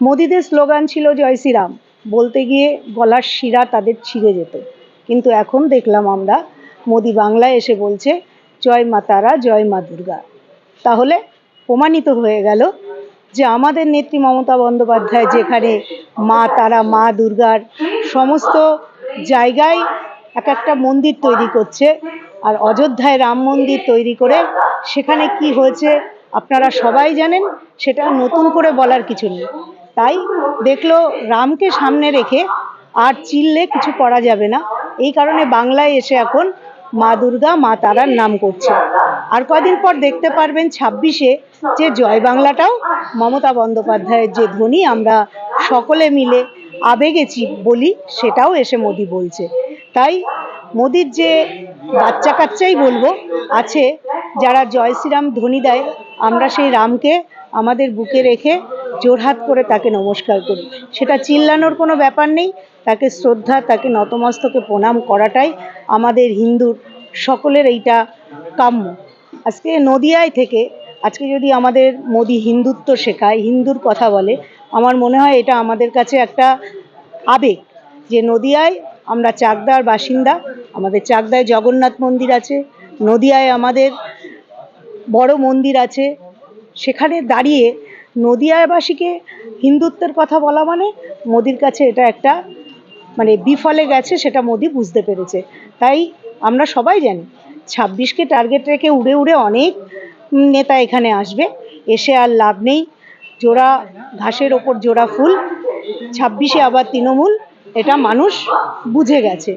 মোদিদের slogan ছিল জয় শ্রীরাম। বলতে গিয়ে গলার শিরা তাদের ছিঁড়ে যেত। কিন্তু এখন দেখলাম আমরা, মোদি বাংলায় এসে বলছে, জয় মা তারা, জয় মা দুর্গা। তাহলে প্রমাণিত হয়ে গেল যে আমাদের নেত্রী মমতা বন্দ্যোপাধ্যায় যেখানে মা তারা, মা দুর্গার সমস্ত জায়গায় এক একটা মন্দির তৈরি করছে আর অযোধ্যায় রাম মন্দির তৈরি করে সেখানে কি হয়েছে আপনারা সবাই জানেন, সেটা নতুন করে বলার কিছু নেই। তাই দেখল রামকে সামনে রেখে আর চিল্লে কিছু করা যাবে না। এই কারণে বাংলায় এসে এখন মা দুর্গা, মা তারার নাম করছে। আর কদিন পর দেখতে পারবেন ছাব্বিশে যে জয় বাংলাটাও মমতা বন্দ্যোপাধ্যায়ের যে ধ্বনি, আমরা সকলে মিলে আবেগে চি- বলি, সেটাও এসে মোদি বলছে। তাই মোদির যে বাচ্চা কাচ্চাই বলব, আছে যারা জয় শ্রীরাম ধ্বনি দেয়, আমরা সেই রামকে আমাদের বুকে রেখে জোরহাত করে তাকে নমস্কার করি। সেটা চিল্লানোর কোনো ব্যাপার নেই, তাকে শ্রদ্ধা, তাকে নতমস্তকে প্রণাম করাটাই আমাদের হিন্দুর সকলের এইটা কাম্য। আজকে নদিয়ায় থেকে, আজকে যদি আমাদের মোদি হিন্দুত্ব শেখায়, হিন্দুর কথা বলে, আমার মনে হয় এটা আমাদের কাছে একটা আবেগ যে নদিয়ায় আমরা চাকদার বাসিন্দা, আমাদের চাকদায় জগন্নাথ মন্দির আছে, নদিয়ায় আমাদের বড় মন্দির আছে, সেখানে দাঁড়িয়ে নদিয়াবাসীকে হিন্দুত্বের কথা বলা মানে মোদির কাছে এটা একটা মানে বিফলে গেছে, সেটা মোদি বুঝতে পেরেছে। তাই আমরা সবাই জানি, ছাব্বিশকে টার্গেট রেখে উড়ে উড়ে অনেক নেতা এখানে আসবে, এসে আর লাভ নেই। জোড়া ঘাসের ওপর জোড়া ফুল, ছাব্বিশে আবার তৃণমূল, এটা মানুষ বুঝে গেছে।